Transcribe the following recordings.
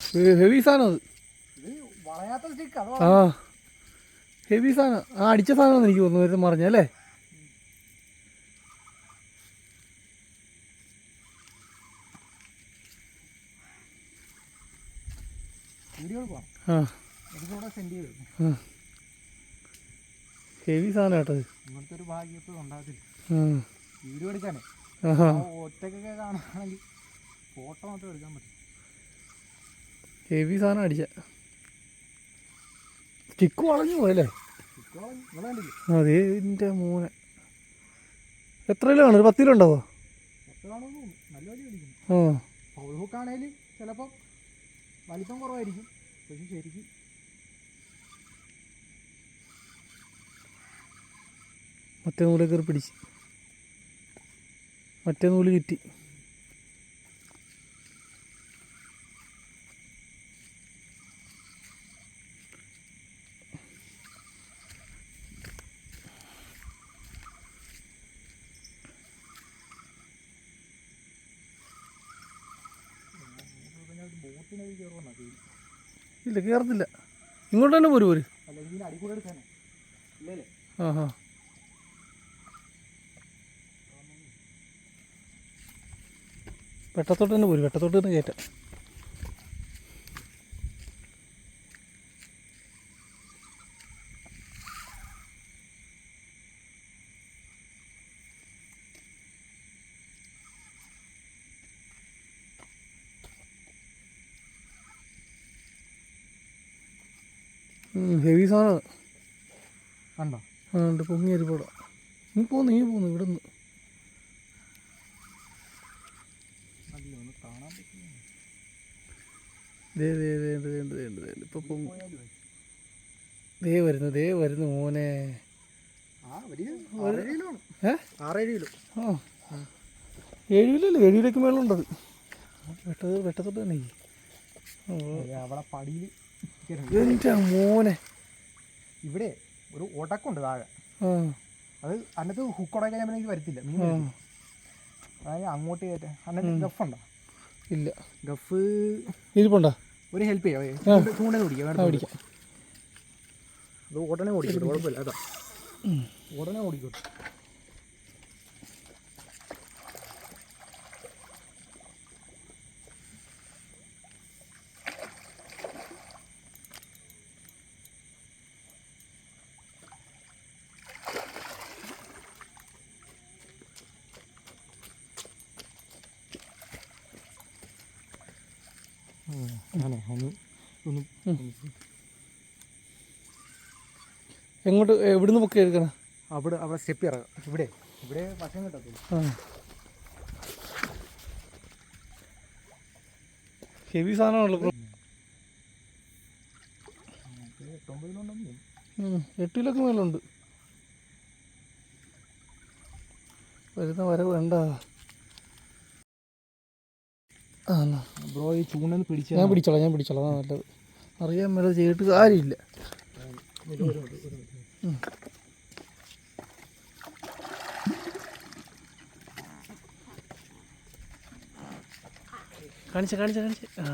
Heavy സാധനം. ആ heavy സാധനം. ആ അടിച്ച സാധനം എനിക്ക് തോന്നുന്നു. നേരത്തെ മറിഞ്ഞല്ലേ ഹെവി സാധനം കേട്ടത് ഇങ്ങനത്തെ ഒരു ഭാഗ്യം ഇപ്പോൾ ഉണ്ടാകത്തില്ല. ആ. വീഡിയോ എടുക്കാനേ. ഒറ്റക്കൊക്കെ കാണുകയാണെങ്കിൽ ഫോട്ടോ മാത്രം എടുക്കാൻ പറ്റും. ഹെവി സാധനം അടിച്ച. സ്റ്റിക്ക് വളഞ്ഞു പോയല്ലേ? അതെ എന്റെ മോനെ. എത്ര കിലോ ആണ്? ഒരു പത്ത് കിലോ ഉണ്ടാവോ ആ. പൗൾ വലിപ്പം കുറവായിരിക്കും. പക്ഷെ ശരിക്കും മറ്റേ നൂൽ കയറി പിടിച്ച്. മറ്റേ നൂൽ കിട്ടി. ഇല്ല കയറത്തില്ല ഇങ്ങോട്ട് തന്നെ പോരും പോര്. ആ ഹാ വെട്ടത്തോട്ട് തന്നെ പോരും പെട്ടത്തോട്ട് തന്നെ കയറ്റാം. ഹെവി സാധനം. കണ്ടോ? ആ ഉണ്ട്. പൊങ്ങി അരിപ്പോട നീ പോന്നു നീ പോന്നു ഇവിടെ നിന്ന് ഇപ്പൊ ദേ വരുന്നു ദേ വരുന്നു മോനെ. ആ വലിയ ആറേഴ് കിലോ ആണ് ഏ? ആറേഴ് കിലോ ആ. ഏഴ് കിലോ അല്ലേ ഏഴ് മേളുണ്ടത് വെട്ടത് വെട്ടത്തോട്ട് തന്നെ. അവിടെ പടിയിൽ എന്റെ മോനെ. ഇവിടെ ഒരു ഒടക്കുണ്ട് താഴെ. അത് അന്നത്തെ ഹുക്കോടെ ഞാൻ എനിക്ക് വരത്തില്ല. മീൻ അതായത് അങ്ങോട്ട് കയറ്റാൻ. ഗഫ് ഗഫുണ്ടോ ഇല്ല. ഗഫ് ഇരിപ്പുണ്ടോ? ഒരു ഹെൽപ്പ് ചെയ്യാം. ഓടിക്കാം അത് ഉടനെ ഓടിക്കോട്ടെ. കുഴപ്പമില്ല. അതാ. ഉടനെ ഓടിക്കോട്ടെ. എങ്ങോട്ട് എവിടുന്ന് പൊക്കി എടുക്കണം അവിടെ അവിടെ സ്റ്റെപ്പ് ഇറങ്ങാം. ഇവിടെ ഇവിടെ വശം കിട്ടത്തില്ല. ഹെവി സാധനമാണല്ലോ എട്ടിലൊക്കെ എട്ട് കിലോക്ക് മേലുണ്ട്. വരുന്ന വര വേണ്ട. ബ്രോ ഈ ചൂണ്ടെന്ന് പിടിച്ച ഞാൻ പിടിച്ചോളാം ഞാൻ പിടിച്ചോളാം. അതാ നല്ലത് അറിയാൻ മേലെ ചെയ്തിട്ട് കാര്യമില്ല. കാണിച്ച കാണിച്ച കാണിച്ച. ആ.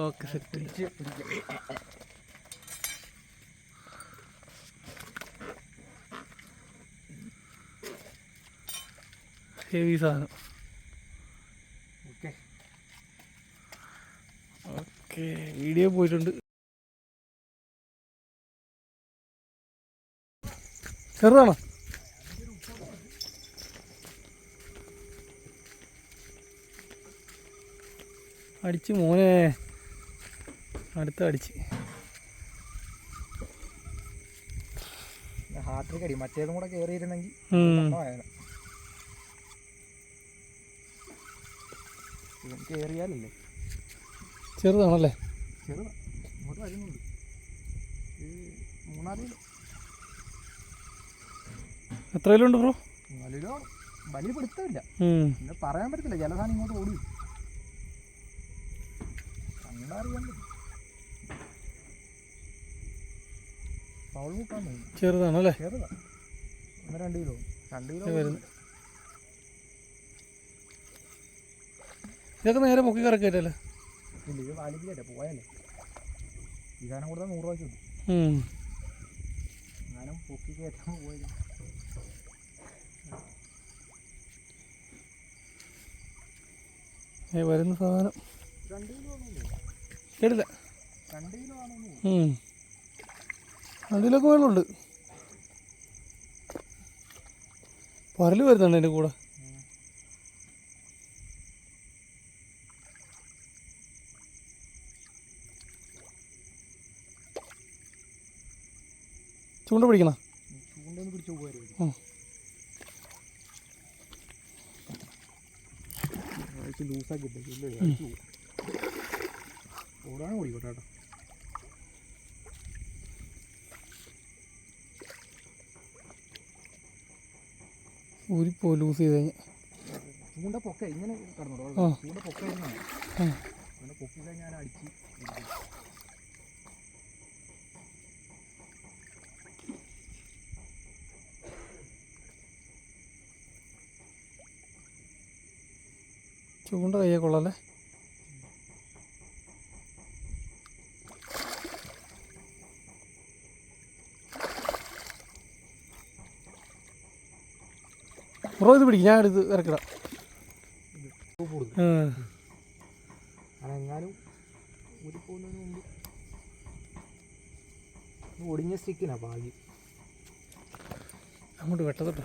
ഓക്കെ സെറ്റ് ഹെവി സാധനം ഓക്കെ ഓക്കെ വീഡിയോ പോയിട്ടുണ്ട്. ചെറുതാണോ? അടിച്ച് മോനെ. അടുത്ത അടിച്ച്. ഹാർട്ടിൽ അടി മറ്റേതും കൂടെ കയറിയിരുന്നെങ്കിൽ കയറിയാലല്ലേ ചെറുതാണല്ലേ? എത്രയിലുണ്ട് ഇങ്ങോട്ട് വരുന്നുണ്ട് ബ്രോ? വലിയ പിടുത്തമില്ല പറയാൻ പറ്റത്തില്ല ചില സാധനം ഇങ്ങോട്ട് ഓടി ചെറുതാണല്ലേ? രണ്ട് കിലോ രണ്ട് കിലോ ഇത് ഇതൊക്കെ നേരെ പൊക്കി കറക്കിയിട്ടല്ലേ? പോയല്ലേ പോയാലേ. ഈ സാധനം കൊടുത്താൽ നൂറ് രൂപയ്ക്ക് കിട്ടും. ഉം. ഞാനും പൊക്കി കയറ്റാൻ പോയത് വരുന്ന സാധനം. രണ്ട് കിലോ ആണോ കേട്ടില്ല. രണ്ട് കിലോ ആണോ. അതിലൊക്കെ വെള്ളമുണ്ട് പരൽ വരുന്നുണ്ട് എന്റെ കൂടെ. ചൂണ്ട പിടിക്കണ? ഓടാണ് ഓടിക്കോട്ടെ കേട്ടോ. ഊരിപ്പോ ലൂസ് ചെയ്ത് കഴിഞ്ഞാൽ ചൂണ്ട പൊക്ക ഇങ്ങനെ കടന്നോളൂ. ചൂണ്ട പൊക്ക. അങ്ങനെ കഴിഞ്ഞാൽ അടിച്ച്. ചൂണ്ട കയ്യെ കൊള്ളാല്ലേ ബ്രോ ഇത് പിടിക്കും. ഞാൻ എടുത്ത് ഇറക്കിടാം. ഒടിഞ്ഞ സ്റ്റിക്കിനാ ഭാഗ്യം. അങ്ങോട്ട് വെട്ടത്തോട്ടോ.